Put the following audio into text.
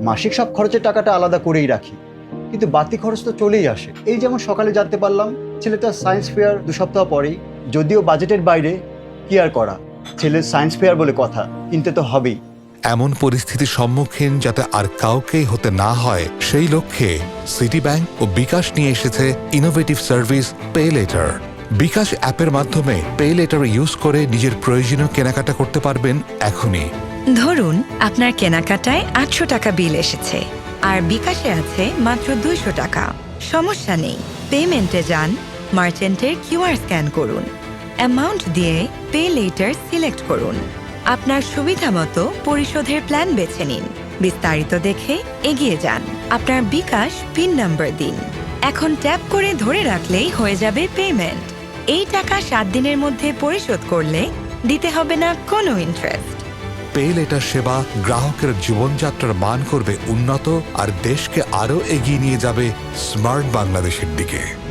মাসিক সব খরচের টাকাটা আলাদা করেই রাখি। কিন্তু বাড়তি খরচ তো চলেই আসে। এই যেমন সকালে জানতে পারলাম ছেলেটা সায়েন্স ফেয়ার দু সপ্তাহ পরেই। যদিও বাজেটের বাইরে, কি আর করা? ছেলের সায়েন্স ফেয়ার বলে কথা, কিনতে তো হবেই। এমন পরিস্থিতির সম্মুখীন যাতে আর কাউকেই হতে না হয়, সেই লক্ষ্যে সিটি ব্যাংক ও বিকাশ নিয়ে এসেছে innovative service pay later bKash অ্যাপের মাধ্যমে পে লেটার ইউজ করে নিজের প্রয়োজনীয় কেনাকাটা করতে পারবেন এখনই। ধরুন, আপনার কেনাকাটায় আটশো টাকা বিল এসেছে, আর বিকাশে আছে মাত্র দুইশো টাকা। সমস্যা নেই, পেমেন্টে যান, মার্চেন্টের কিউআর স্ক্যান করুন। অ্যামাউন্ট দিয়ে পে লেটার সিলেক্ট করুন। আপনার সুবিধা মতো পরিশোধের প্ল্যান বেছে নিন। বিস্তারিত দেখে এগিয়ে যান। আপনার বিকাশ পিন নাম্বার দিন। এখন ট্যাপ করে ধরে রাখলেই হয়ে যাবে পেমেন্ট। এই টাকা সাত দিনের মধ্যে পরিশোধ করলে দিতে হবে না কোনো ইন্টারেস্ট। পে লেটার সেবা গ্রাহকের জীবনযাত্রার মান করবে উন্নত আর দেশকে আরও এগিয়ে নিয়ে যাবে স্মার্ট বাংলাদেশের দিকে।